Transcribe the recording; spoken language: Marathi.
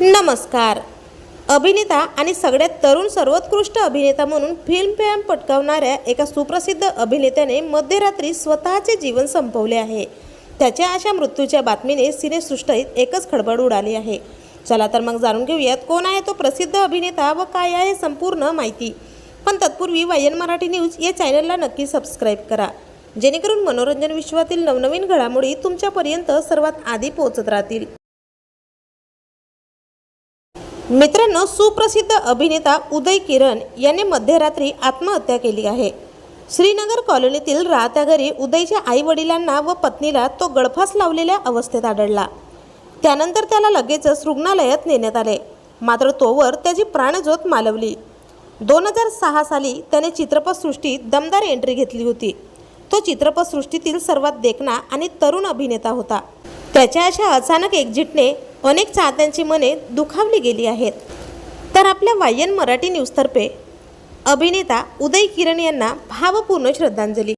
नमस्कार. अभिनेता आणि सगळ्यात तरुण सर्वोत्कृष्ट अभिनेता म्हणून फिल्मफेअर पटकावणाऱ्या एका सुप्रसिद्ध अभिनेत्याने मध्यरात्री स्वतःचे जीवन संपवले आहे. त्याच्या अशा मृत्यूच्या बातमीने सिनेसृष्टीत एकच खडबड उडाली आहे. चला तर मग जाणून घेऊयात कोण आहे तो प्रसिद्ध अभिनेता व काय आहे संपूर्ण माहिती. पण तत्पूर्वी वायन मराठी न्यूज या चॅनलला नक्की सबस्क्राईब करा. जेणेकरून मनोरंजन विश्वातील नवनवीन घडामोडी तुमच्यापर्यंत सर्वात आधी पोहोचत राहतील. मित्रांनो सुप्रसिद्ध अभिनेता उदय किरण याने मध्यरात्री आत्महत्या केली आहे. श्रीनगर कॉलनीतील राहत्या घरी उदयच्या आई वडिलांना व पत्नीला तो गळफास लावलेल्या अवस्थेत आढळला. त्यानंतर त्याला लगेचच रुग्णालयात नेण्यात आले. मात्र तोवर त्याची प्राणज्योत मालवली. दोन हजार सहा साली त्याने चित्रपटसृष्टीत दमदार एंट्री घेतली होती. तो चित्रपटसृष्टीतील सर्वात देखणा आणि तरुण अभिनेता होता. त्याच्या अशा अचानक एक्झिटने अनेक चाहत्यांची मने दुखावली गेली आहेत. तर आपल्या वायन मराठी न्यूजतर्फे अभिनेता उदय किरण यांना भावपूर्ण श्रद्धांजली.